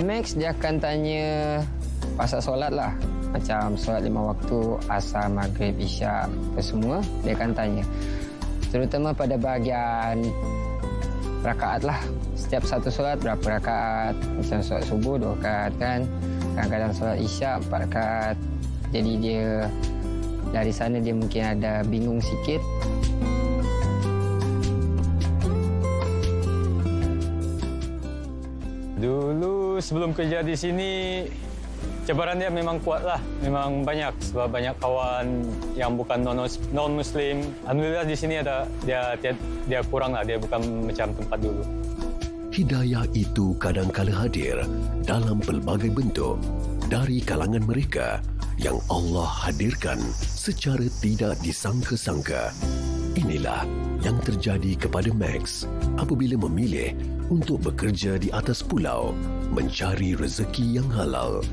Max dia akan tanya pasal solat lah. Macam solat lima waktu, asar, maghrib, isyak, apa semua. Dia akan tanya. Terutama pada bahagian rakaat lah. Setiap satu solat berapa rakaat. Macam solat subuh dua rakaat kan. Kadang-kadang solat isyak empat rakaat. Jadi dia dari sana dia mungkin ada bingung sikit. Sebelum kerja di sini cabaran dia memang kuat lah, memang banyak sebab banyak kawan yang bukan non muslim. Alhamdulillah di sini ada dia dia, dia kurang lah, dia bukan macam tempat dulu. Hidayah itu kadang-kala hadir dalam pelbagai bentuk dari kalangan mereka yang Allah hadirkan secara tidak disangka-sangka. Inilah yang terjadi kepada Max apabila memilih untuk bekerja di atas pulau mencari rezeki yang halal.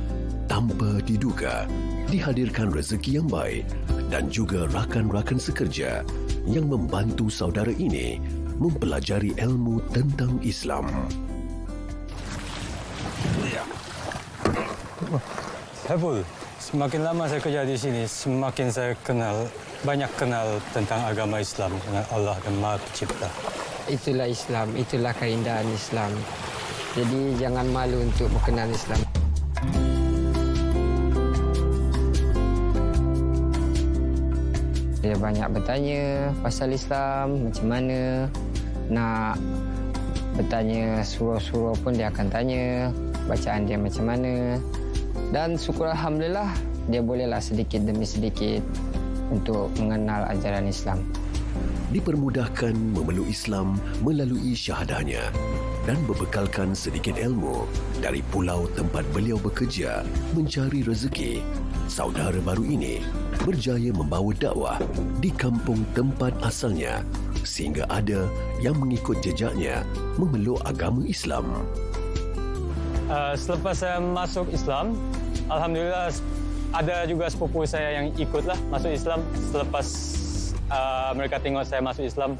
Tanpa diduga, dihadirkan rezeki yang baik dan juga rakan-rakan sekerja yang membantu saudara ini mempelajari ilmu tentang Islam. Saiful, semakin lama saya kerja di sini, semakin saya kenal banyak kenal tentang agama Islam dengan Allah dan Maha Pencipta. Itulah Islam, itulah keindahan Islam. Jadi jangan malu untuk mengenal Islam. Dia banyak bertanya pasal Islam, macam mana nak bertanya surah-surah pun dia akan tanya bacaan dia macam mana. Dan syukur Alhamdulillah dia bolehlah sedikit demi sedikit untuk mengenal ajaran Islam. Dipermudahkan memeluk Islam melalui syahadahnya dan berbekalkan sedikit ilmu dari pulau tempat beliau bekerja mencari rezeki. Saudara baru ini berjaya membawa dakwah di kampung tempat asalnya sehingga ada yang mengikut jejaknya memeluk agama Islam. Uh, selepas saya masuk Islam, Alhamdulillah ada juga sepupu saya yang ikutlah masuk Islam. Selepas uh, mereka tengok saya masuk Islam